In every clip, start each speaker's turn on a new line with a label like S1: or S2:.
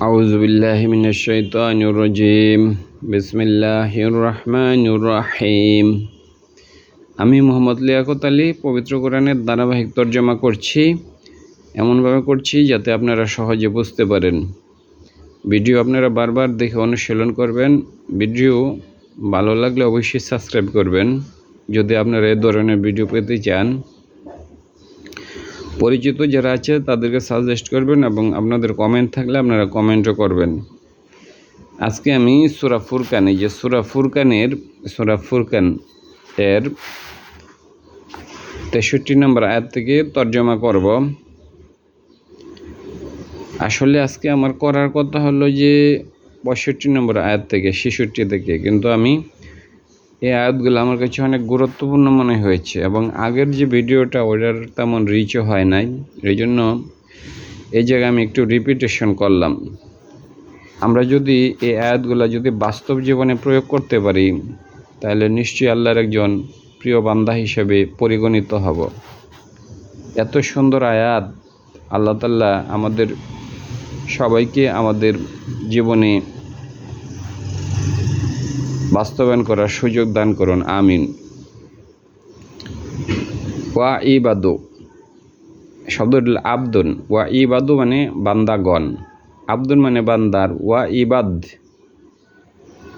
S1: أعوذ بالله من الشيطان الرجيم بسم الله الرحمن الرحيم আমি মোহাম্মদ লিয়াকত আলী পবিত্র কোরআনের ধারাবাহিক তর্জমা করছি এমনভাবে করছি যাতে আপনারা সহজে বুঝতে পারেন ভিডিও আপনারা বারবার দেখে অনুশীলন করবেন ভিডিও ভালো লাগলে অবশ্যই সাবস্ক্রাইব করবেন যদি আপনারা এ ধরনের ভিডিও পেতে চান পরিচিত যারা আছে, তাদেরকে সাজেস্ট করবেন এবং আপনাদের কমেন্ট থাকলে আপনারা কমেন্টও করবেন। আজকে আমি সুরা ফুরকান, এই যে সুরা ফুরকানের, সুরা ফুরকান এর তেষট্টি নম্বর আয়াত থেকে তর্জমা করব। আসলে আজকে আমার করার কথা হলো যে, পঁয়ষট্টি নম্বর আয়াত থেকে, ছেষট্টি থেকে, কিন্তু আমি এই আয়াতগুলো আমার কাছে অনেক গুরুত্বপূর্ণ মনে হয়েছে এবং আগের যে ভিডিওটা ওটার তেমন রিচও হয় নাই। এই জন্য এই জায়গায় আমি একটু রিপিটেশন করলাম। আমরা যদি এই আয়াতগুলো যদি বাস্তব জীবনে প্রয়োগ করতে পারি, তাহলে নিশ্চয়ই আল্লাহর একজন প্রিয় বান্দা হিসেবে পরিগণিত হব। এত সুন্দর আয়াত আল্লাহ তাল্লাহ আমাদের সবাইকে আমাদের জীবনে বাস্তবায়ন করার সুযোগ দান করুন, আমিন। ওয়া ইবাদু শব্দ আব্দুন। ওয়া ইবাদু মানে বান্দাগণ। আব্দুন মানে বান্দার ওয়া ইবাদ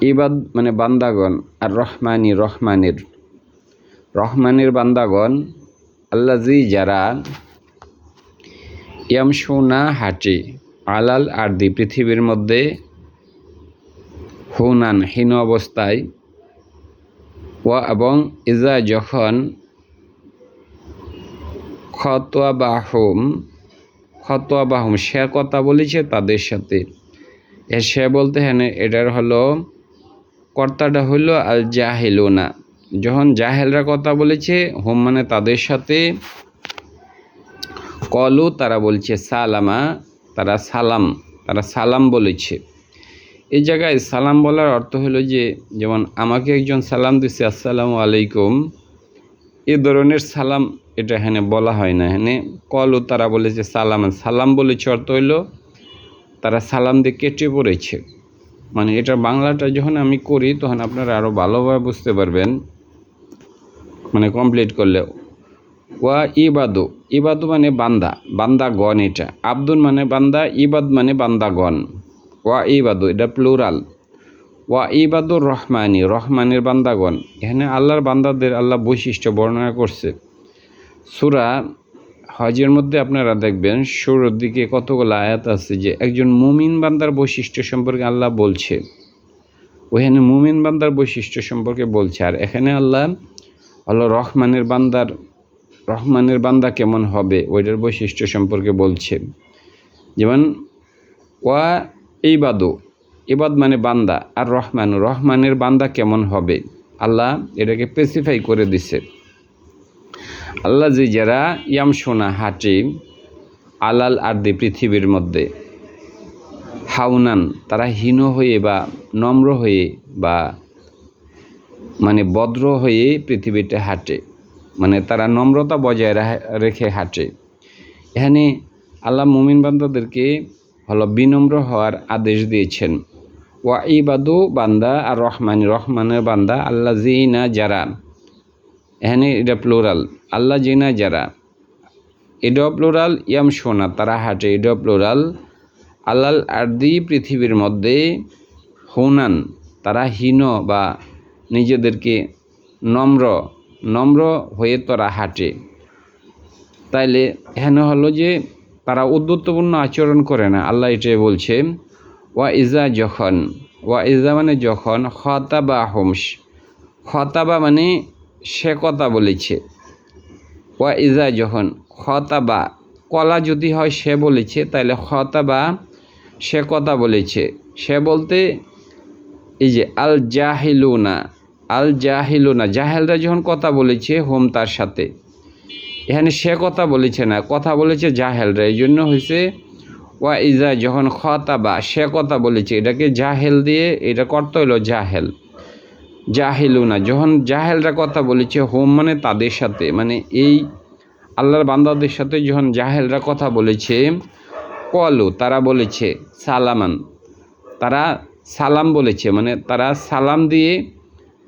S1: ইবাদ মানে বান্দাগণ, আর রহমানি রহমানের। রহমানের বান্দাগণ আল্লাজি যারা ইয়ামসুনা হাঁটে আলাল আরদি, পৃথিবীর মধ্যে হুনান, হীন অবস্থায়। ওয়া এবং ইজা যখন খতোয়া বাহুম খতোয়া বাহুম সে কথা বলেছে তাদের সাথে। এ সে বলতে হ্যাঁ এটার হলো, কর্তাটা হলো আল জাহেলুনা যখন জাহেলরা কথা বলেছে, হোম মানে তাদের সাথে, কলু তারা বলছে সালামা, তারা সালাম তারা সালাম বলেছে। এই জায়গায় সালাম বলার অর্থ হলো যে, যেমন আমাকে একজন সালাম দিচ্ছে আসসালামু আলাইকুম। এ ধরনের সালাম এটা এখানে বলা হয় না। এখানে কলও তারা বলেছে সালাম সালাম বলেছে অর্থ হইল তারা সালাম দিয়ে কেটে পড়েছে। মানে এটা বাংলাটা যখন আমি করি, তখন আপনারা আরও ভালোভাবে বুঝতে পারবেন। মানে কমপ্লিট করলে। ওয়া ইবাদু। ইবাদু মানে বান্দা। বান্দাগণ এটা। আব্দুল মানে বান্দা, ইবাদ মানে বান্দাগণ ওয়া ইবাদু, এটা প্লুরাল ওয়া ইবাদুর রহমানি, রহমানের বান্দাগণ। এখানে আল্লাহর বান্দাদের আল্লাহ বৈশিষ্ট্য বর্ণনা করছে। সুরা হজের মধ্যে আপনারা দেখবেন, শুরুর দিকে কতগুলো আয়াত আছে যে একজন মুমিন বান্দার বৈশিষ্ট্য সম্পর্কে আল্লাহ বলছে। ওখানে মুমিন বান্দার বৈশিষ্ট্য সম্পর্কে বলছে। আর এখানে আল্লাহ আল্লাহ রহমানের বান্দার, রহমানের বান্দা কেমন হবে, ওইটার বৈশিষ্ট্য সম্পর্কে বলছে। যেমন, ওয়া ইবাদু। ইবাদ মানে বান্দা। আর রহমান। রহমানের বান্দা কেমন হবে? আল্লাহ এটাকে স্পেসিফাই করে দিছে। আল্লাহ যে যারা ইয়াম সোনা হাঁটে আলাল আর্দি পৃথিবীর মধ্যে, হাউনান, তারা হীন হয়ে বা নম্র হয়ে বা মানে বদ্র হয়ে পৃথিবীতে হাঁটে। মানে তারা নম্রতা বজায় রেখে হাঁটে। এখানে আল্লাহ মুমিন বান্দাদেরকে হলো বিনম্র হওয়ার আদেশ দিয়েছেন। ওয়া ইবাদু বান্দা আর রহমান, রহমানের বান্দা আল্লাহ জিনা যারা। এখানে এটা প্লোরাল আল্লাহ জিনা যারা। এটাও প্লোরাল ইয়াম সোনা, তারা হাঁটে। এটাও প্লোরাল আল্লাল আর্দি, পৃথিবীর মধ্যে হুনান, তারা হীন বা নিজেদেরকে নম্র নম্র হয়ে তারা হাঁটে। তাইলে এখানে হলো যে তারা উদ্যত্তপূর্ণ আচরণ করে না। আল্লাহ এটাই বলছে, ওয়া ইজা যখন, ওয়া ইজা মানে যখন হতাবা হোমস হতাবা মানে সে কথা বলেছে। ওয়া ইজা যখন হতাবা কলা যদি হয় সে বলেছে তাহলে হতাবা সে কথা বলেছে। সে বলতে, এই যে আল জাহিলুনা আল জাহিলুনা জাহেলরা যখন কথা বলেছে, হোম তার সাথে। এখানে সে কথা বলেছে না, কথা বলেছে জাহেলরা এই জন্য হয়েছে ওয়া ইজা যখন খতাবা, সে কথা বলেছে। এটাকে জাহেল দিয়ে এটা করতে হলো জাহেল। জাহেলুনা, যখন জাহেলরা কথা বলেছে, হোম মানে তাদের সাথে মানে এই আল্লাহর বান্দাদের সাথে যখন জাহেলরা কথা বলেছে, কলু, তারা বলেছে সালামান, তারা সালাম বলেছে মানে তারা সালাম দিয়ে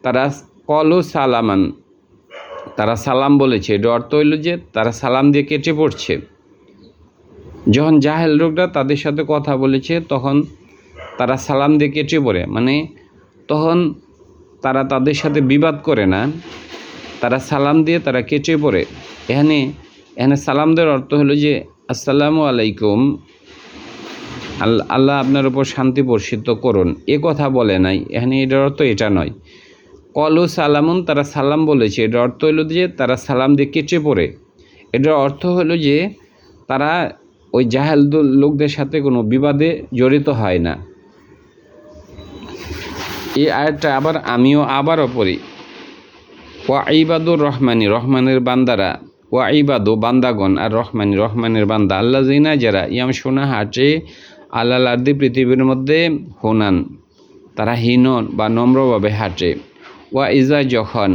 S1: তারা কলু সালামান তারা সালাম বলেছে। এর অর্থ হইল যে তারা সালাম দিয়ে কেটে পড়ছে। যখন জাহেল লোকরা তাদের সাথে কথা বলেছে, তখন তারা সালাম দিয়ে কেটে পড়ে। মানে তখন তারা তাদের সাথে বিবাদ করে না। তারা সালাম দিয়ে তারা কেটে পড়ে। এখানে এখানে সালাম দেওয়ার অর্থ হলো যে, আসসালামু আলাইকুম। আল- আল্লাহ আপনার উপর শান্তি বর্ষিত করুন। এ কথা বলে নাই। এখানে এটার অর্থ এটা নয়। কলু সালামুন, তারা সালাম বলেছে। এটার অর্থ হলো যে তারা সালাম দিয়ে কেটে পড়ে। এটার অর্থ হলো যে তারা ওই জাহেল লোকদের সাথে কোনো বিবাদে জড়িত হয় না। এই আয়াতটা আবার আমিও আবারও পড়ি। ওয়া রহমানি, রহমানের বান্দারা, ওয়া বান্দাগণ, আর রহমানি, রহমানের বান্দা আল্লাহ জিনা যারা ইয়াম সোনা হাটে আল্লাহ আর্দি, পৃথিবীর মধ্যে হোনান, তারা হীন বা নম্রভাবে হাঁটে। ওয়া ইজা যখন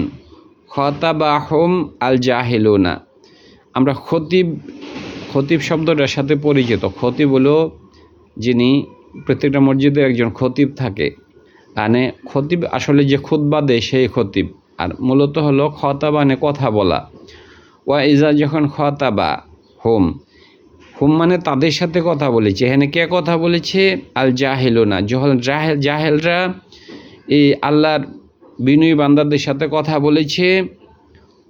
S1: খতাবাহম আল জাহিলুনা আমরা খতিব খতিব শব্দটার সাথে পরিচিত। খতিব হলো যিনি প্রত্যেকটা মসজিদে একজন খতিব থাকে। মানে খতিব আসলে যে খুতবা দেয় সেই খতিব। আর মূলত হলো খতাবানে কথা বলা। ওয়া ইজা যখন খতাবা হোম হুম মানে তাদের সাথে কথা বলেছে। এখানে কে কথা বলেছে? আল জাহেলো না যখন জাহেল, জাহেলরা এই আল্লাহর বিনয়ী বান্দাদের সাথে কথা বলেছে,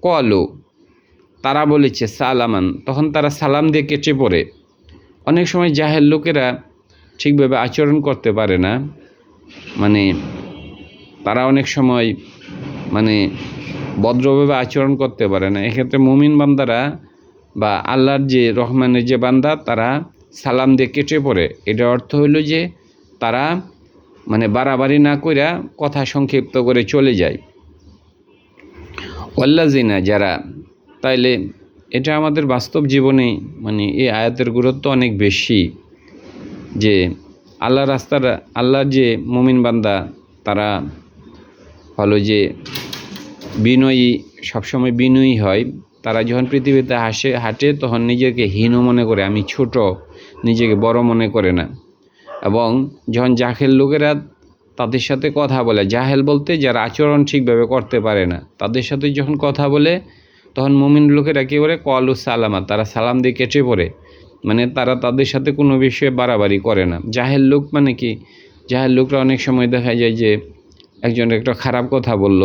S1: কলো। তারা বলেছে, সালামান। তখন তারা সালাম দিয়ে কেটে পড়ে। অনেক সময় জাহেল লোকেরা ঠিকভাবে আচরণ করতে পারে না। মানে তারা অনেক সময় মানে ভদ্রভাবে আচরণ করতে পারে না। এক্ষেত্রে মুমিন বান্দারা বা আল্লাহর যে রহমানের যে বান্দা, তারা সালাম দিয়ে কেটে পড়ে। এটার অর্থ হইল যে তারা মানে বাড়াবাড়ি না কইরা কথা সংক্ষিপ্ত করে চলে যায়। ওয়াল্লাজিনা যারা, তাইলে এটা আমাদের বাস্তব জীবনে মানে এই আয়াতের গুরুত্ব অনেক বেশি যে আল্লাহ রাস্তার, আল্লাহর যে মুমিন বান্দা, তারা হলো যে বিনয়ী, সবসময় বিনয়ী হয়। তারা যখন পৃথিবীতে হাসে, হাঁটে, তখন নিজেকে হীন মনে করে, আমি ছোট, নিজেকে বড় মনে করে না। এবং যখন জাহেল লোকেরা তাদের সাথে কথা বলে, জাহেল বলতে যারা আচরণ ঠিকভাবে করতে পারে না, তাদের সাথে যখন কথা বলে, তখন মুমিন লোকেরা কী করে? কলু সালামা, তারা সালাম দিয়ে কেটে পড়ে। মানে তারা তাদের সাথে কোনো বিষয়ে বাড়াবাড়ি করে না। জাহেল লোক মানে কি? জাহেল লোকরা অনেক সময় দেখা যায় যে একজন একটা খারাপ কথা বলল,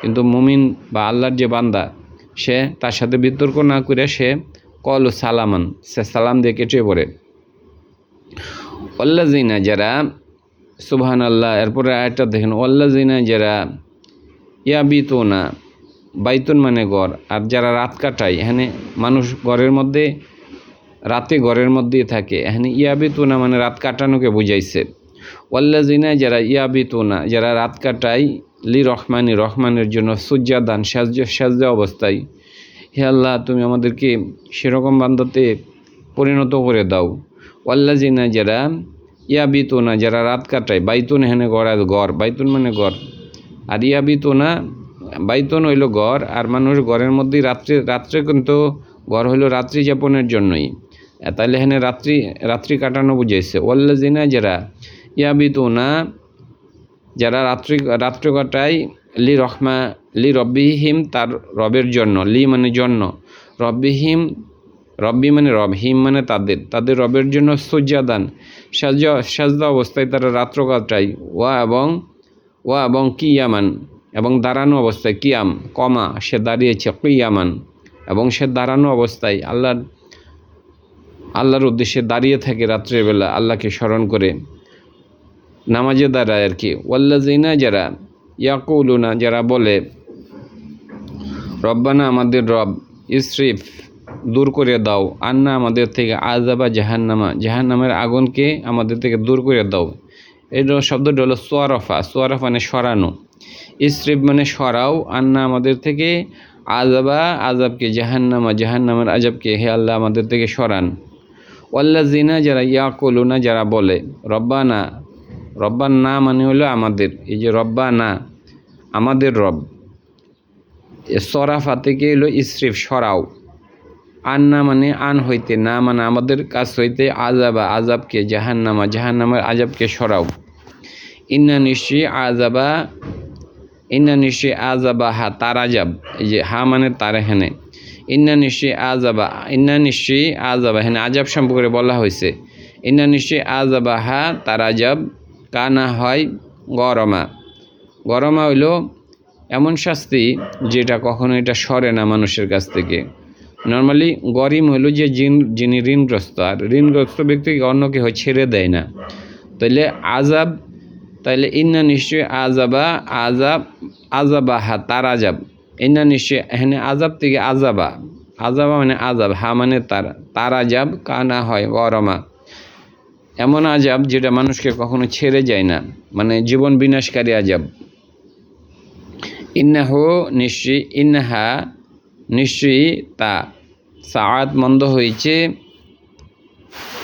S1: কিন্তু মুমিন বা আল্লাহর যে বান্দা, সে তার সাথে বিতর্ক না করে সে কল সালামান, সে সালাম দিয়ে কেটে পড়ে। অল্লাজিনা যারা সুবহান আল্লাহ এরপরে আয়টা দেখেন অল্লাজিনা যারা ইয়াবিতোনা, বাইতুন মানে গড় আর যারা রাত কাটায়, এখানে মানুষ ঘরের মধ্যে, রাতে ঘরের মধ্যেই থাকে, এখানে ইয়াবিতুনা মানে রাত কাটানোকে বুঝাইছে। ওয়াল্লাজিনা যারা ইয়াবিতুনা, যারা রাত কাটায় লি রহমানি রহমানের জন্য সুজ্জাদান সাজ সাজদা অবস্থায়, হে আল্লাহ, তুমি আমাদেরকে সেরকম বান্দাতে পরিণত করে দাও। ওয়াল্লাজিনা যারা ইয়াবিতুনা, যারা রাত কাটায়, বাইতুন এখানে গড় আর গড় বাইতুন মানে গড় আর ইয়াবিতুনা, বাইতুন হইল গড় আর মানুষ ঘরের মধ্যেই রাত্রে রাত্রে কিন্তু ঘর হইল রাত্রি যাপনের জন্যই। তাহলে এখানে রাত্রি রাত্রি কাটানো বুঝাইছে। ওয়াল্লাজিনা যারা ইয়াবিতুনা, যারা রাত্রি, রাত্র কাটায়, লি রহমা, লি রব্বিহিম তার রবের জন্য, লি মানে জন্য, রব্বিহিম রব্বি মানে রব, হিম মানে তাদের তাদের রবের জন্য সজ্জাদান সাজ সাজদা অবস্থায় তারা রাত্র কাটায় ওয়া এবং ওয়া এবং কিয়ামান, এবং দাঁড়ানো অবস্থায়, কিয়াম, কমা, সে দাঁড়িয়েছে কিয়ামান, এবং সে দাঁড়ানো অবস্থায় আল্লাহর আল্লাহর উদ্দেশ্যে দাঁড়িয়ে থাকে রাত্রেবেলা আল্লাহকে স্মরণ করে। নামাজে দাঁড়ায় আর কি। ওয়াল্লাজিনা যারা, ইয়াকুলুনা যারা বলে, রব্বানা আমাদের রব, ইসরিফ দূর করে দাও। আন্না আমাদের থেকে আজাবা জাহান্নামা। জাহান্নামের আগুনকে আমাদের থেকে দূর করে দাও। এর শব্দটি হলো সোয়ারফা। সোয়ারফা মানে সরানো। ইসরিফ মানে সরাও। আন্না আমাদের থেকে আজাবা আজাবকে জাহান্নামা জাহান্নামের আজাবকে হে আল্লাহ আমাদের থেকে সরান। ওয়াল্লাজিনা যারা ইয়াকুলুনা, যারা বলে, রব্বানা রব্বান না মানে হলো আমাদের। এই যে রব্বা না আমাদের রব। সরাফা থেকে এলো ইসরিফ, সরাও। আন না মানে আন হইতে, না মানে আমাদের কাছ হইতে আজাবা আজাবকে জাহান্নামা, জাহান্নামের আজাবকে সরাও। ইন্না নিশ্চয়ই আজাবা ইন্না নিশ্চয়ই আজাবা হা তার আজাব এই যে হা মানে তার হেনে ইন্না নিশ্চয়ই আজাবা ইন্না নিশ্চয়ই আজাবা হেনে আজাব সম্পর্কে বলা হয়েছে ইন্না নিশ্চয়ই আজাবা হা তার আজাব কানা হয় গরমা। গরমা হইল এমন শাস্তি যেটা কখনো এটা সরে না মানুষের কাছ থেকে। নর্মালি গরিম হলো যে যিনি ঋণগ্রস্ত, আর ঋণগ্রস্ত ব্যক্তিকে অন্য কেউ ছেড়ে দেয় না। তাইলে আজাব তাইলে ইন্না নিশ্চয়ই আজাবা আজাব আজাবা হা তার আজাব ইন্না নিশ্চয়ই, এখানে আজাব থেকে আজাবা আজাবা মানে আজাব হা মানে তার তার আজাব কানা হয়, গরমা। এমন আজাব যেটা মানুষকে কখনো ছেড়ে যায় না মানে জীবন বিনাশকারী আজাব ইন্নাহ নিশ্চয়ই, ইন্নাহা নিশ্চয়ই তা সাআত মন্দ হয়েছে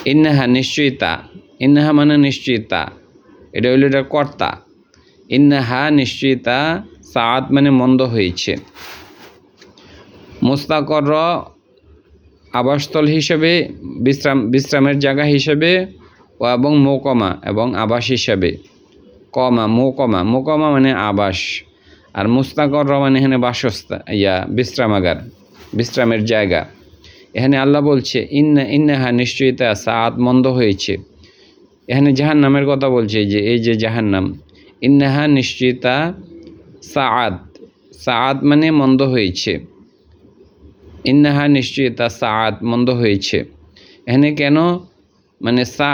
S1: ইন্নাহা নিশ্চয়ই তা। ইন্নাহা মানে নিশ্চয়ই তা। এটা হইল এটা কর্তা। ইন্নাহা নিশ্চয়ই তা সাআত মানে মন্দ হয়েছে মুস্তাকর আবাসস্থল হিসেবে, বিশ্রাম, বিশ্রামের জায়গা হিসেবে ও এবং মৌকমা এবং আবাস হিসাবে। কমা, মৌকমা। মৌকমা মানে আবাস। আর মুস্তাকর রহমান এখানে বাসস্থান ইয়া, বিশ্রামাগার, বিশ্রামের জায়গা। এখানে আল্লাহ বলছে, ইন্না, ইন্নাহা নিশ্চয়তা সাত মন্দ হয়েছে। এখানে জাহান নামের কথা বলছে যে, এই যে জাহান নাম ইন্নাহা নিশ্চয়তা সাআদ সাআদ মানে মন্দ হয়েছে। ইন্নাহা নিশ্চয়তা সাআদ মন্দ হয়েছে। এখানে কেন? মানে সা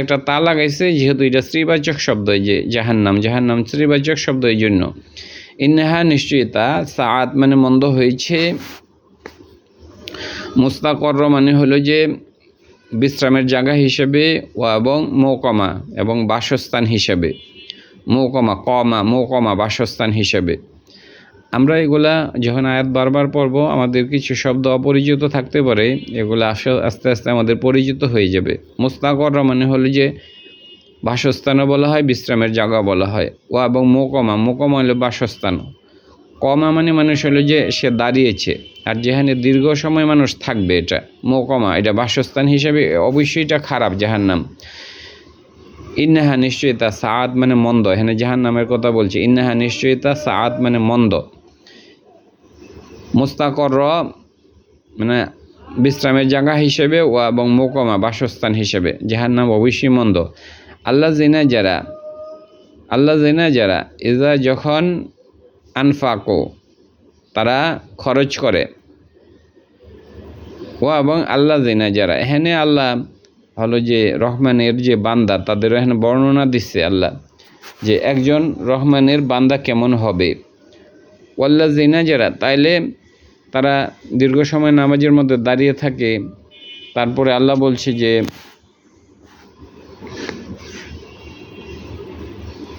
S1: একটা তা লাগাইছে, যেহেতু এটা শ্রীবাচক শব্দ যে জাহান্নাম জাহান্নাম শ্রীবাচক শব্দ, এই জন্য। ইন্নাহা নিশ্চয়তা সাআত মানে মন্দ হয়েছে। মুস্তাকর মানে হলো যে বিশ্রামের জায়গা হিসেবে ও এবং মৌকমা এবং বাসস্থান হিসেবে। মৌকমা, কমা, মৌকমা, বাসস্থান হিসেবে। আমরা এগুলা যখন আয়াত বারবার পড়ব, আমাদের কিছু শব্দ অপরিচিত থাকতে পারে। এগুলো আস- আস্তে আস্তে আমাদের পরিচিত হয়ে যাবে। মুস্তাকর মানে হলো যে বাসস্থানও বলা হয়, বিশ্রামের জায়গা বলা হয়। ও এবং মোকমা মোকমা হলো বাসস্থান। কমা মানে মানুষ হলো যে সে দাঁড়িয়েছে, আর যেখানে দীর্ঘ সময় মানুষ থাকবে এটা, মোকমা, এটা বাসস্থান হিসেবে অবশ্যই এটা খারাপ যাহার নাম ইন্নাহা নিশ্চয়তা সাআদ মানে মন্দ, এখানে জাহান্নামের কথা বলছে। ইন্নাহা নিশ্চয়তা সাআদ মানে মন্দ। মুস্তাকর মানে বিশ্রামের জায়গা হিসেবে ও এবং মোকমা বাসস্থান হিসেবে, জাহান্নাম অবশ্যই মন্দ। আল্লাহ জিনা যারা, আল্লাহ জিনা যারা, এজা যখন আনফাকো, তারা খরচ করে। ও এবং আল্লাহ জিনা যারা এখানে আল্লাহ হলো যে রহমানের যে বান্দা, তাদের এখানে বর্ণনা দিচ্ছে আল্লাহ যে একজন রহমানের বান্দা কেমন হবে। ওয়াল্লা জিনা যারা, তাইলে তারা দীর্ঘ সময় নামাজের মধ্যে দাঁড়িয়ে থাকে। তারপরে আল্লাহ বলছে যে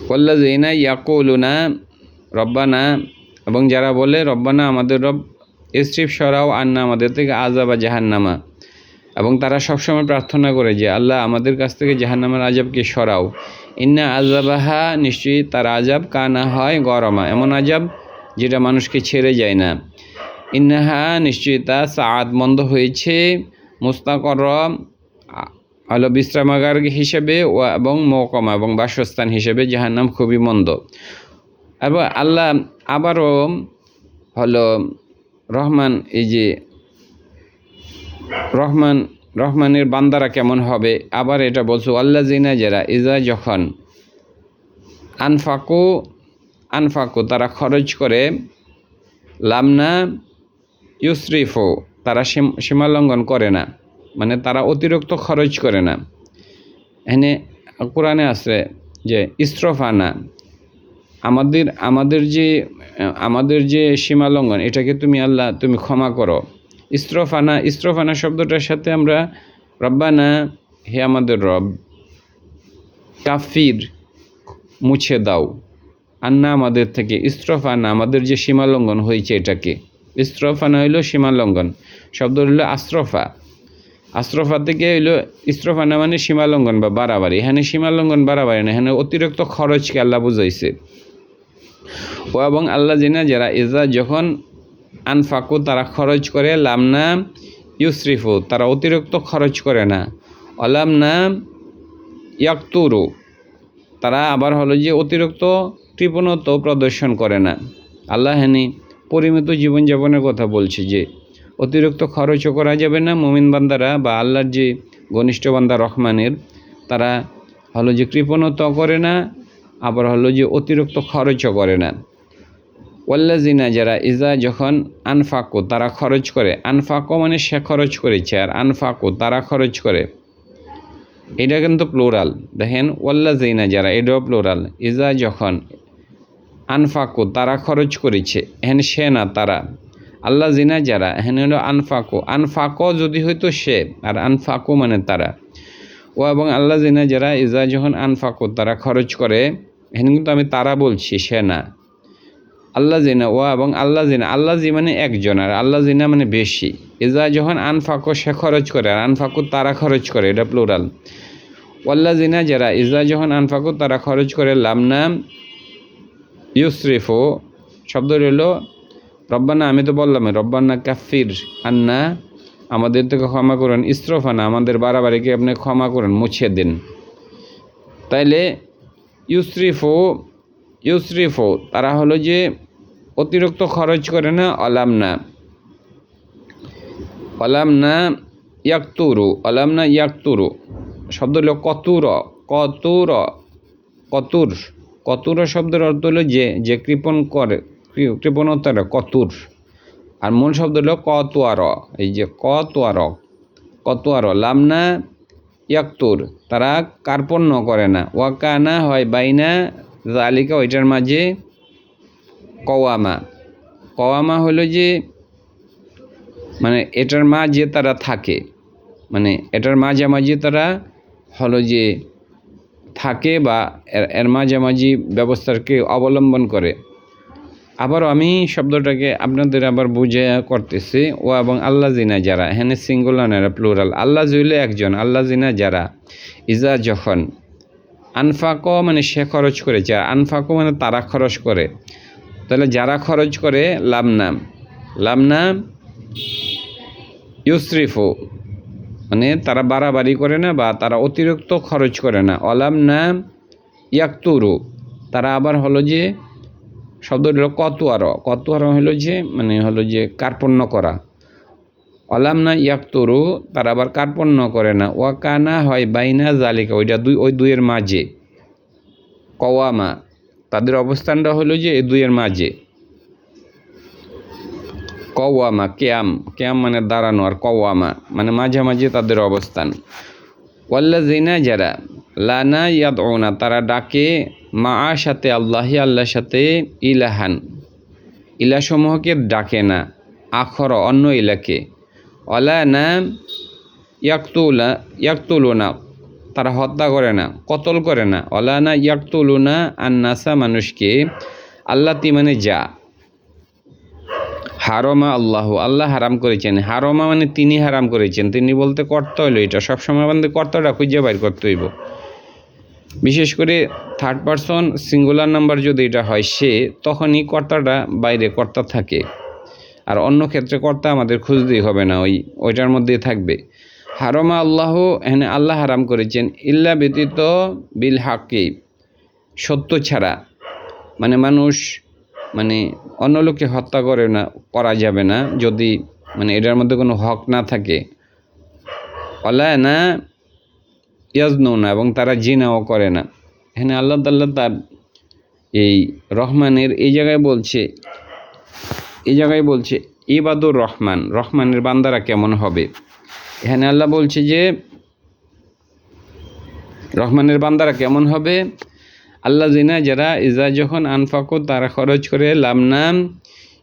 S1: ওয়াল্লা জিনা ইয়াকুলুনা রব্বানা এবং যারা বলে, রব্বানা, আমাদের রব ইস্ট্রিপ সরাও আন্না আমাদের থেকে আজাবা জাহান্নামা। এবং তারা সবসময় প্রার্থনা করে যে, আল্লাহ, আমাদের কাছ থেকে জাহান্নামের আজাবকে সরাও। ইন্না আজাবাহা নিশ্চয়ই তার আজাব কানা হয় গরমা, এমন আজাব যেটা মানুষকে ছেড়ে যায় না। ইন্নাহা, নিশ্চয়ই তা সাদ মন্দ হয়েছে, মুস্তাকর হলো বিশ্রামাগার হিসেবে ও এবং মহকমা এবং বাসস্থান হিসেবে জাহান্নাম খুবই মন্দ। এবং আল্লাহ আবারও হলো রহমান, এই যে রহমান, রহমানের বান্দারা কেমন হবে? আবার এটা বলছো আল্লাহ জিনা যারা ইজা যখন আনফাকু আনফাকু, তারা খরচ করে, লামনা ইউসরিফো, তারা সীমালঙ্ঘন করে না। মানে তারা অতিরিক্ত খরচ করে না। এখানে কোরআনে আছে যে, ইস্রফানা, আমাদের আমাদের যে আমাদের যে সীমালঙ্ঘন এটাকে তুমি আল্লাহ, তুমি ক্ষমা করো। ইস্রফানা ইস্রফানা শব্দটার সাথে আমরা রব্বানা, হে আমাদের রব, কাফির মুছে দাও। আন্না আমাদের থেকে, ইস্রফানা, আমাদের যে সীমালঙ্ঘন হয়েছে এটাকে। ইস্রফানা হইল সীমালঙ্ঘন শব্দ হইল আশ্রফা। আশ্রফা থেকে হইল ইস্রফানা মানে সীমালঙ্ঘন বা বাড়াবাড়ি। এখানে সীমালঙ্ঘন, বাড়াবাড়ি না, এখানে অতিরিক্ত খরচকে আল্লাহ বুঝাইছে। ও এবং আল্লাহ জিনা যারা ইজা যখন আনফাকু, তারা খরচ করে লামনা ইউসরিফু, তারা অতিরিক্ত খরচ করে না। অলাম না ইয়াকতুরু, তারা আবার হলো যে অতিরিক্ত কৃপণত্ব প্রদর্শন করে না। আল্লাহ হানি পরিমিত জীবনযাপনের কথা বলছে যে অতিরিক্ত খরচও করা যাবে না। মুমিন বান্দারা বা আল্লাহর যে ঘনিষ্ঠ বান্দা রহমানের, তারা হলো যে কৃপণত্ব করে না, আবার হলো যে অতিরিক্ত খরচও করে না। ওয়াল্লাজিনা যারা ইজা যখন আনফাকো, তারা খরচ করে। আনফাকো মানে সে খরচ করেছে, আর আনফাকো তারা খরচ করে। এটা কিন্তু প্লোরাল। দেখেন ওয়াল্লাজিনা যারা, এটাও প্লোরাল। ইজা যখন আনফাকু তারা খরচ করেছে হেন সে না তারা। আল্লাহ জিনা যারা হেন হলো আনফাকু। আনফাকো যদি হয়তো সে, আর আনফাকু মানে তারা। ও এবং আল্লাহ জিনা যারা, ইজা যখন আনফাকু, তারা খরচ করে হেন কিন্তু আমি তারা বলছি, সে না। আল্লাহ জিনা, ও এবং আল্লাহ জিনা, আল্লাহ জি মানে একজন, আর আল্লাহ জিনা মানে বেশি। ইজা যখন আনফাকো, সে খরচ করে, আর আনফাকু তারা খরচ করে, এটা প্লোরাল। ওয়াল্লা জিনা যারা, ইজা যখন আনফাকু, তারা খরচ করে, লামনা ইউসরিফো শব্দ রইল রব্বানা, আমি তো বললাম, রব্বানা কাফির আন্না, আমাদের থেকে ক্ষমা করুন। ইস্রফানা, আমাদের বাড়াবাড়িকে আপনি ক্ষমা করুন মুছিয়ে দিন। তাইলে ইউসরিফো ইউসরিফো, তারা হলো যে অতিরিক্ত খরচ করে না অলাম না অলাম না ইয়াকতুরু। শব্দ হলো কতুর কতুর কতুর। কতুর শব্দের অর্থ হলো যে যে কৃপণ করে। কৃপণতার কতুর। আর মূল শব্দ হলো কতুয়ার। এই যে কতুয়ার কতুয়ার, লামনা ইয়াক্তুর। তারা কার্পণ্য করে না। ওয়াকানা হয় বাইনা জালিকা ওইটার মাঝে কওয়ামা। কওয়ামা হলো যে মানে এটার মাঝে তারা থাকে। মানে এটার মাঝামাঝি তারা হলো যে, থাকে বা এর মাঝামাঝি ব্যবস্থাকে অবলম্বন করে। আবার আমি শব্দটাকে আপনাদের আবার বুঝে করতেছি। ও এবং আল্লাহ জিনা যারা হ্যাঁ সিঙ্গুলার না প্লুরাল আল্লাহ জুইলে একজন আল্লাহ জিনা যারা, ইজা যখন আনফাকো মানে সে খরচ করেছে আর আনফাকো মানে তারা খরচ করে। তাহলে যারা খরচ করে লামনাম লামনাম ইউসরিফু মানে তারা বাড়াবাড়ি করে না বা তারা অতিরিক্ত খরচ করে না। অলাম না ইয়াকতুরু। তারা আবার হলো যে শব্দ হলো কতুয়ার। কতুয়ার হলো যে মানে হলো যে কার্পণ্য করা। অলাম না ইয়াকতুরু, তারা আবার কার্পণ্য করে না। ওয়াকানা হয় বাইনা জালিকা ওইটা দুই, ওই দুইয়ের মাঝে। কওয়ামা, তাদের অবস্থানটা হলো যে এই দুইয়ের মাঝে। কওয়ামা, কেয়াম কেয়াম মানে দাঁড়ানো আর কওয়ামা মানে মাঝামাঝি তাদের অবস্থান। ওয়াল্লা জিনা যারা, লানা ইয়াদ ওনা তারা ডাকে মা সাথে আল্লাহি আল্লাহর সাথে ইলাহান। ইলাসমূহকে ডাকে না, আখর অন্য ইলাকে। অলা না ইয়াকতুলা, ইয়াকতুলুনা, তারা হত্যা করে না, কতল করে না। অলা না ইয়াকতুলুনা আন্নাসা, মানুষকে আল্লাহ মানে যা। হারমা আল্লাহ আল্লাহ হারাম করেছেন। হারমা মানে তিনি হারাম করেছেন। তিনি বলতে কর্তা হইল এটা। সবসময় আমাদের কর্তাটা খুঁজে বাইর করতে হইব। বিশেষ করে থার্ড পারসন সিঙ্গুলার নাম্বার যদি এটা হয় সে, তখনই কর্তাটা বাইরে কর্তা থাকে। আর অন্য ক্ষেত্রে কর্তা আমাদের খুঁজতেই হবে না, ওই, ওইটার মধ্যেই থাকবে। হারমা আল্লাহ, এখানে আল্লাহ হারাম করেছেন। ইল্লা ব্যতীত বিল হাকি সত্য ছাড়া। মানে মানুষ মানে অন্য লোককে হত্যা করে না, করা যাবে না, যদি মানে এটার মধ্যে কোনো হক না থাকে। অলায় না ইয়াজনৌ না এবং তারা জিনাও করে না। এখানে আল্লাহ তাল্লাহ তার এই রহমানের এই জায়গায় বলছে, এই জায়গায় বলছে, ইবাদুর রহমান রহমানের বান্দারা কেমন হবে? এখানে আল্লাহ বলছে যে, রহমানের বান্দারা কেমন হবে? আল্লাহ জিনা যারা ইজা যখন আনফাকো, তারা খরচ করে, লামনাম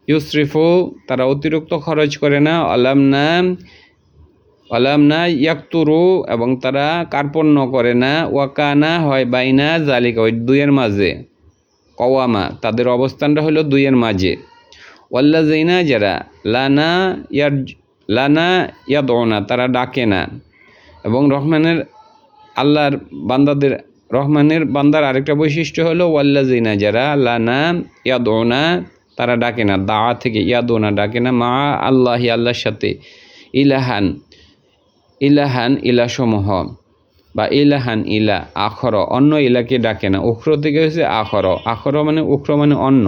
S1: ইউসরিফু, তারা অতিরিক্ত খরচ করে না, অলামনাম অলামনা ইয়াকতুরু, এবং তারা কার্পণ্য করে না। ওয়াকানা হয় বাইনা জালিকা ওই দুইয়ের মাঝে। কওয়ামা, তাদের অবস্থানটা হলো দুইয়ের মাঝে। ওয়াল্লা জিনা যারা, লানা ইয়ার লানা ইয়াদনা তারা ডাকে না। এবং রহমানের আল্লাহর বান্দাদের, রহমানের বান্দার আরেকটা বৈশিষ্ট্য হলো ওয়াল্লাজিনা যারা, লানা ইয়াদোনা তারা ডাকে না। দাওয়া থেকে ইয়াদোনা ডাকে না। মা আল্লাহ, আল্লাহর সাথে ইলাহান। ইলাহান ইলাসমূহ বা ইলাহান ইলা, আখর, অন্য ইলাকে ডাকে না। উখর থেকে হয়েছে আখর। আখর মানে উখর মানে অন্য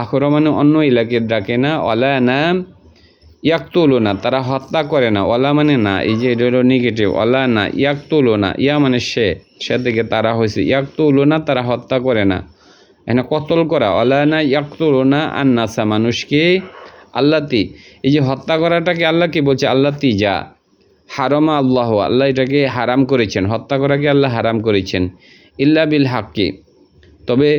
S1: আখর মানে অন্য ইলাকে ডাকে না। অলা না ইয়াক ইয়াকতুলো না তারা হত্যা করে না। অলা মানে না, এই যে এটা হলো নেগেটিভ অলা না ইয়াক ইয়াকতুলো না ইয়া মানে সে। সে থেকে তারা হয়েছে। ইয়াকতুলো না তারা হত্যা করে না। এখানে কতল করা। অলা না ইয়াক ইয়াকতুলো না আন্নাসা, মানুষকে আল্লাতি এই যে হত্যা করাটাকে আল্লাহ কি বলছে? আল্লাহ তি যা হারমা আল্লাহ আল্লাহ এটাকে হারাম করেছেন, হত্যা করাকে আল্লাহ হারাম করেছেন, ইল্লা বিল হাক্কি। তবে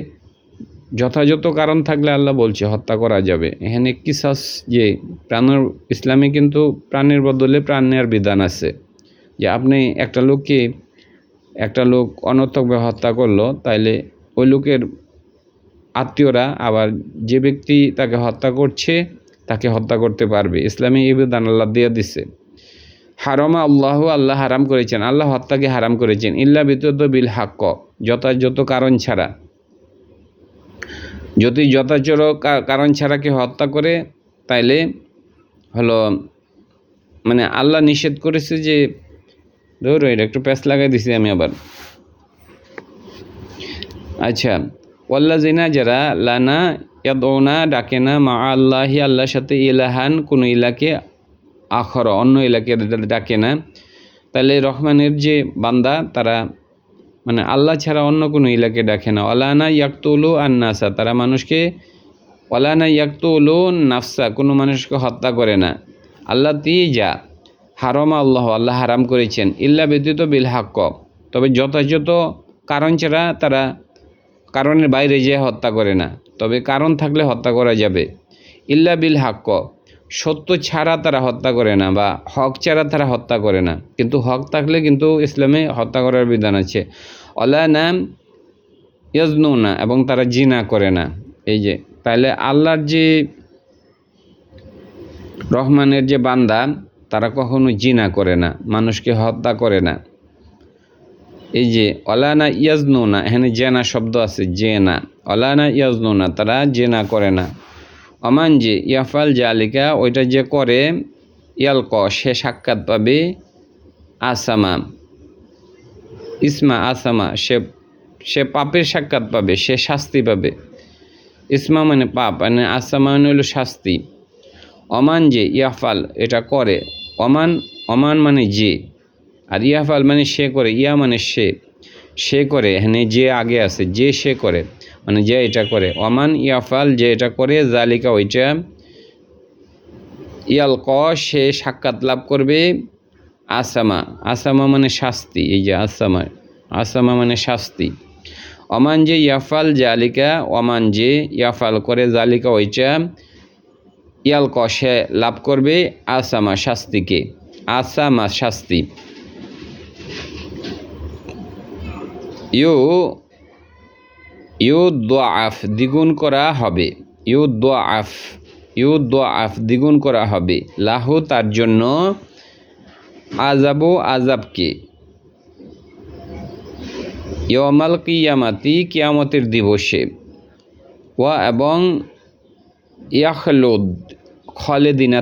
S1: যথাযথ কারণ থাকলে আল্লাহ বলছে, হত্যা করা যাবে। এখানে কিসাস যে প্রাণের, ইসলামে কিন্তু প্রাণের বদলে প্রাণ নেওয়ার বিধান আছে। যে আপনি একটা লোককে, একটা লোক অনর্থকভাবে হত্যা করল, তাইলে ওই লোকের আত্মীয়রা আবার যে ব্যক্তি তাকে হত্যা করছে, তাকে হত্যা করতে পারবে। ইসলামে এই বিধান আল্লাহ দিয়ে দিছে। হারমা আল্লাহ আল্লাহ হারাম করেছেন, আল্লাহ হত্যাকে হারাম করেছেন, ইল্লা বিতত বিল হাক্ক যথাযথ কারণ ছাড়া। যদি কা- কারণ ছাড়া কেউ হত্যা করে, তাইলে হলো মানে আল্লাহ নিষেধ করেছে যে, ধরো এটা একটু প্যাঁচ লাগাই দিছি আমি আবার। আচ্ছা ওয়াল্লা জিনা যারা লানা ইয়াদৌনা ডাকে না মা আল্লাহি, আল্লাহর সাথে ইলাহান কোনো ইলাকে আখর অন্য ইলাকে ডাকে না। তাহলে রহমানের যে বান্দা, তারা মানে আল্লাহ ছাড়া অন্য কোনো ইলাকে ডাকে না। অলানা আর নাসা তারা মানুষকে অলানা ইয়াকতুলু নাফসা, কোনো মানুষকে হত্যা করে না। আল্লাহ তি যা, হারমা আল্লাহ আল্লাহ হারাম করেছেন। ইল্লা ব্যতীত বিল হাক্ক। তবে যথাযথ কারণ ছাড়া তারা কারণের বাইরে যেয়ে হত্যা করে না। তবে কারণ থাকলে হত্যা করা যাবে। ইল্লা বিল হাক্ক। সত্য ছাড়া তারা হত্যা করে না বা হক ছাড়া তারা হত্যা করে না। কিন্তু হক থাকলে কিন্তু ইসলামে হত্যা করার বিধান আছে। অলা নাম ইয়াজনু না এবং তারা জিনা করে না। এই যে, তাহলে আল্লাহর যে রহমানের যে বান্দা, তারা কখনো জিনা করে না, মানুষকে হত্যা করে না। এই যে অলানা ইয়াজনু না এখানে জেনা শব্দ আছে, জেনা। অলানা ইয়াজনু না তারা জেনা করে না। অমান যে ইয়াফাল জালিকা, ওইটা যে করে, ইয়ালক, সে সাক্ষাৎ পাবে আসামা। ইসমা আসামা, সে সে পাপের সাক্ষাৎ পাবে, সে শাস্তি পাবে। ইসমা মানে পাপ মানে আসামা মানে হলো শাস্তি। অমান যে ইয়াফাল, এটা করে। অমান অমান মানে যে। আর ইয়াফাল মানে সে করে, ইয়া মানে সে। সে করে, এখানে যে আগে আছে, যে সে করে। মানে যে এটা করে। অমান ইয়াফাল যে এটা করে জালিকা ওইটা ইয়াল ক, সে সাক্ষাৎ লাভ করবে আসামা। আসামা মানে শাস্তি, এই যে আসামা। আসামা মানে শাস্তি। অমান যে ইয়াফাল জালিকা অমান যে ইয়াফাল করে জালিকা ওইটা ইয়াল ক, সে লাভ করবে আসামা শাস্তিকে। আসামা শাস্তি। ইউ ইউ দ্বিগুণ করা হবে। ইউ দোয়াফ ইউ দোয়াফ দ্বিগুণ করা হবে। লাহু তার জন্য আজাবু আজাবকে ইয়মাল কিয়ামাতি, কিয়ামতের দিবসে। ওয়া এবং ইয়াখলুদ, খালেদিনা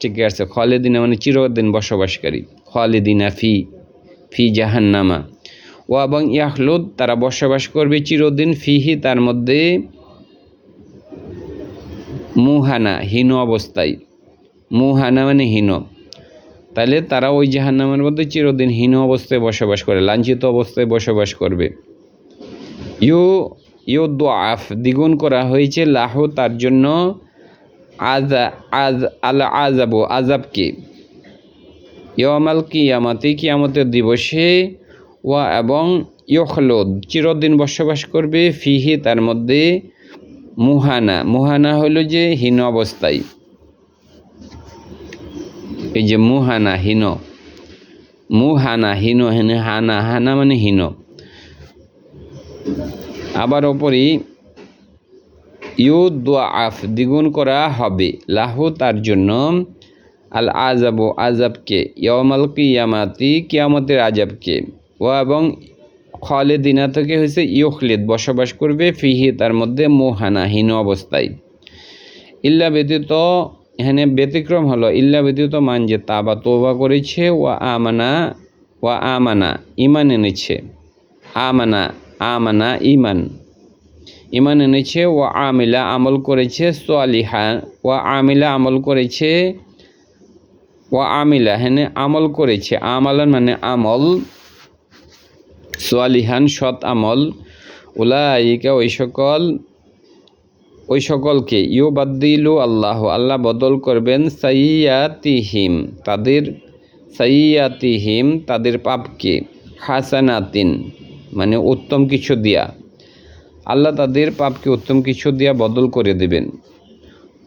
S1: ঠিক আছে, খালেদিনা মানে চিরদিন বসবাসকারী। খালেদিনা ফি ফি জাহান্নামা। ও এবং ইয়াহলুদ, তারা বসবাস করবে চিরদিন ফিহি তার মধ্যে মুহানা, হীন অবস্থায়। মুহানা মানে হীন। তাহলে তারা ওই জাহান্নামের মধ্যে চিরদিন হীন অবস্থায় বসবাস করে, লাঞ্ছিত অবস্থায় বসবাস করবে। ইউ ইউ দোয়াফ দ্বিগুণ করা হয়েছে লাহু, তার জন্য আজ আজ, আল আজাবু আজাবকে ইয়মাল কিয়ামাতি, কিয়ামতের দিবসে ওয়া এবং ইয়খলদ চিরদিন বসবাস করবে ফিহি তার মধ্যে মুহানা। মুহানা হলো যে হীন অবস্থায়। এই যে মুহানা, হীন। মুহানা, হীন, হেনে, হানা। হানা মানে হীন। আবার ওপরই ইউ আফ দ্বিগুণ করা হবে। লাহু তার জন্য আল আজাবু আজাবকে ইয়মাল কিয়ামাতি, কিয়ামতের আজাবকে ও এবং খালেদিনা থেকে হয়েছে ইয়খলিদ বসবাস করবে ফিহি তার মধ্যে মোহানা হীন অবস্থায়। ইল্লা ব্যতীত, এখানে ব্যতিক্রম হলো, ইল্লা ব্যতীত মান যে তাবা তোবা করেছে ও আমানা ও আমানা ইমান এনেছে। আমানা আমানা ইমান ইমান এনেছে ও আমিলা, আমল করেছে সোয়ালিহা ও আমিলা, আমল করেছে ও আমিলা হেনে আমল করেছে। আমালান মানে আমল সোয়ালিহান সৎ আমল। উলাইকা ওই সকল ওই সকলকে ইউ বাদ্দিলু আল্লাহ। আল্লাহ বদল করবেন সাইয়াতিহিম, তাদের সাইয়াতিহিম, তাদের পাপকে। হাসানাতিন মানে উত্তম কিছু দিয়া। আল্লাহ তাদের পাপকে উত্তম কিছু দিয়া বদল করে দেবেন।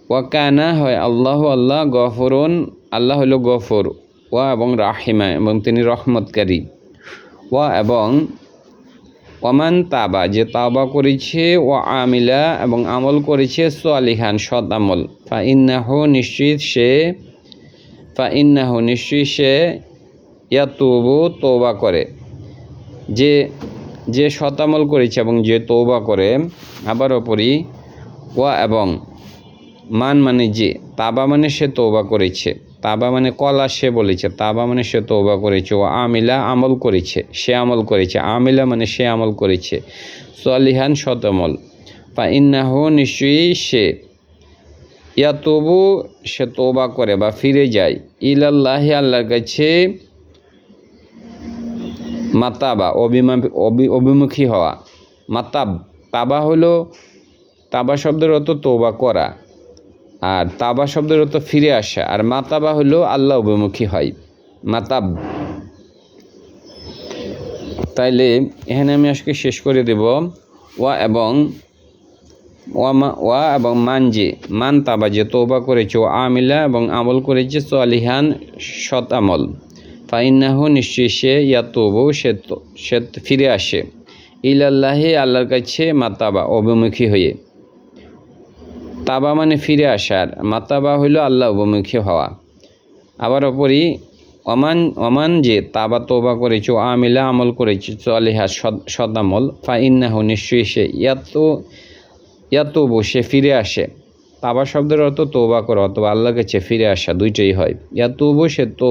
S1: ওয়াকানা হয় আল্লাহ আল্লাহ গফরুন। আল্লাহ হলো গফর। ওয়া এবং রাহিমা এবং তিনি রহমতকারী। ওয়া এবং ওমান তাবা, যে তাবা করেছে ও আমিলা এবং আমল করেছে সোয়ালিহান, সৎ আমল। ফা ইন্নাহ নিশ্চিত সে, ফা ইন্নাহ নিশ্চয়ই সে ইয়াতুবু তৌবা করে। যে যে সৎ আমল করেছে এবং যে তৌবা করে, আবার ওপরই ওয়া এবং মান মানে যে, তাবা মানে সে তৌবা করেছে। তাবা মানে কলা সে বলেছে, তাবা মানে সে তৌবা করেছে ও আমিলা আমল করেছে, সে আমল করেছে, আমিলা মানে সে আমল করেছে সোয়ালিহান সৎ আমল বা ইন্নাহ নিশ্চয়ই সে ইয়া তবু সে তৌবা করে বা ফিরে যায়। ইলাল্লাহি, আল্লাহর কাছে মাতাবা, অভিমা, অভি- অভিমুখী হওয়া। মাতাব, তাবা হলো, তাবা শব্দের অর্থ তৌবা করা। আর তাবা শব্দের অর্থ ফিরে আসা, আর মাতাবা হলো আল্লাহ অভিমুখী হয়। মাতাব তাইলে এখানে আমি আজকে শেষ করে দেব। ওয়া এবং ওয়া এবং মান যে, মান তাবা যে তৌবা করেছে ও আমিলা এবং আমল করেছে সোয়ালিহান সৎ আমল। ফাইনাহু নিশ্চয়ই সে ইয়া তবু সে সে ফিরে আসে। ইলাল্লাহি, আল্লাহর কাছে মাতাবা অভিমুখী হয়ে। তাবা মানে ফিরে আসার মাতাবা হইল আল্লাহ অভিমুখী হওয়া। আবার অপরই অমান অমান যে তাবা তোবা করেছে আমিলা আমল করেছে চলিহা সদামল ফা ইন্নাহু নিশ্চয়ই সে ইয়াত, ইয়াতবু, সে ফিরে আসে। তাবা শব্দের অর্থ তোবা করা, অথবা আল্লাহর কাছে ফিরে আসা, দুইটাই হয়। ইয়াতবু, সে তো,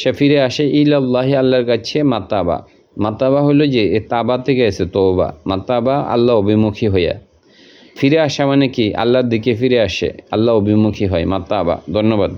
S1: সে ফিরে আসে, ইলাল্লাহি, আল্লাহর কাছে মাতাবা মাতাবা হলো যে, এ তাবা থেকে এসে তৌবা মাতাবা আল্লাহ অভিমুখী হইয়া। ফিরে আসা মানে কি? আল্লাহর দিকে ফিরে আসে। আল্লাহ অভিমুখী হয়। মাতা আবা ধন্যবাদ।